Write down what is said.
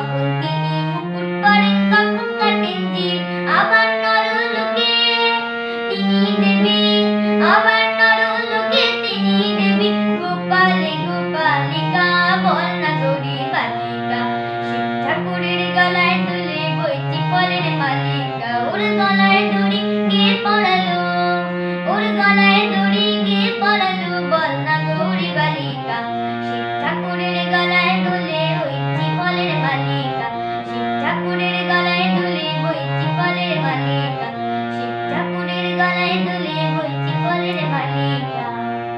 Bye. ঠাকুরের গলায় দুলে বইছে কলের বালিকা শিব ঠাকুরের গলায়